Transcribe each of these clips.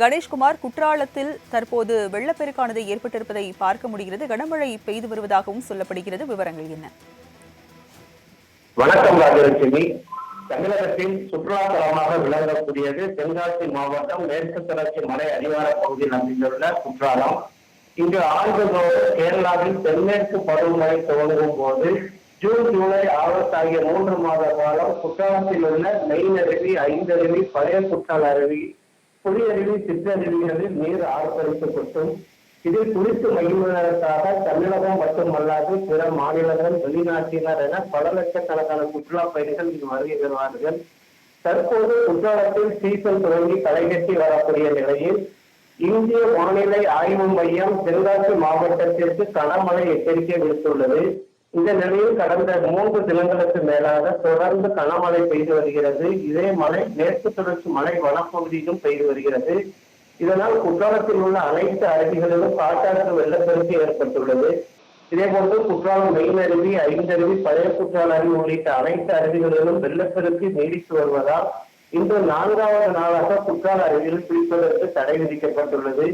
கணேஷ்குமார் குற்றாலத்தில் தற்போது வெள்ளப்பெருக்கானது ஏற்பட்டிருப்பதை பார்க்க முடிகிறது. கனமழை பெய்து வருவதாகவும் சொல்லப்படுகிறது. விவரங்கள் என்ன? வணக்கம் ராஜலட்சுமி. தமிழகத்தின் சுற்றுலா தலமாக விளங்கக்கூடியது தென்காசி மாவட்டம் மேற்கு தொடர்ச்சி மலை அதிகார பகுதியில் அமைந்துள்ள குற்றாலம். இங்கு ஆண்டுதோறும் கேரளாவில் தென்மேற்கு பருவமழை துவங்கும் போது ஜூன் ஜூலை ஆகஸ்ட் ஆகிய மூன்று மாத காலம் குற்றாலத்தில் உள்ள மெயின் அருவி ஐந்தருவி பழைய குற்றால அருவி புலியருவி சிற்றருவிகளில் நீர் ஆர்ப்பரிக்கப்பட்டும். இதில் குறித்து மகிழ்வதற்காக தமிழகம் மட்டுமல்லாது பிற மாநிலங்கள் வெளிநாட்டினர் என பல லட்சக்கணக்கான சுற்றுலா பயணிகள் இங்கு வருகை தருவார்கள். தற்போது குற்றாலத்தில் சீசன் தொடங்கி களைகட்டி வரக்கூடிய நிலையில் இந்திய வானிலை ஆய்வு மையம் தென்காசி மாவட்டத்திற்கு கனமழை எச்சரிக்கை விடுத்துள்ளது. இந்த நிலையில் கடந்த மூன்று தினங்களுக்கு மேலாக தொடர்ந்து கனமழை பெய்து வருகிறது. இதே மழை மேற்கு தொடர்ச்சி மலை வனப்பகுதியிலும் பெய்து வருகிறது. இதனால் குற்றாலத்தில் உள்ள அனைத்து அருவிகளிலும் காட்டாற்று வெள்ளப்பெருக்கு ஏற்பட்டுள்ளது. இதே போன்று குற்றாலம் மெயின் அருவி ஐந்தருவி பழைய குற்றால அருவி உள்ளிட்ட அனைத்து அருவிகளிலும் வெள்ளப்பெருக்கு நீடித்து வருவதால் இன்று நான்காவது நாளாக குற்றால அருவியில் குளிப்பதற்கு தடை விதிக்கப்பட்டுள்ளது.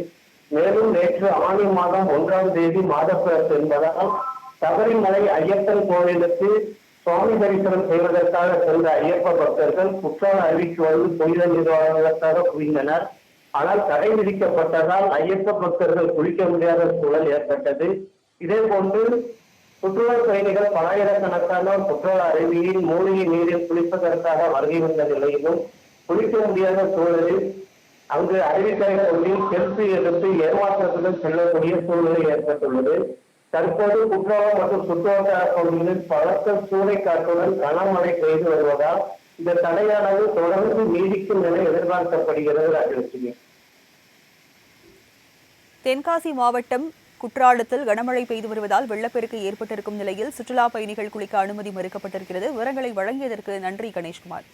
மேலும் நேற்று ஆணி மாதம் ஒன்றாம் தேதி மாதப்பிறப்பு என்பதால் சபரிமலை ஐயப்பன் கோவிலுக்கு சுவாமி தரிசனம் செய்வதற்காக சென்ற ஐயப்ப பக்தர்கள் குற்றால அருவிக்கு வந்து புனித நிர்வாகத்திற்காக குவிந்தனர். ஆனால் தடை விதிக்கப்பட்டதால் ஐயப்ப பக்தர்கள் குளிக்க முடியாத சூழல் ஏற்பட்டது. இதே போன்று சுற்றுலா பயணிகள் பலாயிரக்கணக்கானோர் குற்றால அருவியில் மூலிகை நீரில் குளிப்பதற்காக வருகை வந்த நிலையிலும் குளிக்க முடியாத சூழலில் அங்கு அருவிக்கரை பகுதியில் செல்ஃபி எடுத்து ஏமாற்றத்துடன் செல்லக்கூடிய சூழ்நிலை ஏற்பட்டுள்ளது. தற்போது குற்றாலம் மற்றும் சுற்றுவட்டார பகுதிகளில் பலத்த சூறைக்காற்றுடன் கனமழை பெய்து வருவதால் இந்த தடையானது தொடர்ந்து நீடிக்கும் என எதிர்பார்க்கப்படுகிறது ராஜலட்சுமி. தென்காசி மாவட்டம் குற்றாலத்தில் கனமழை பெய்து வருவதால் வெள்ளப்பெருக்கு ஏற்பட்டிருக்கும் நிலையில் சுற்றுலா பயணிகள் குளிக்க அனுமதி மறுக்கப்பட்டிருக்கிறது. விவரங்களை வழங்கியதற்கு நன்றி கணேஷ்குமார்.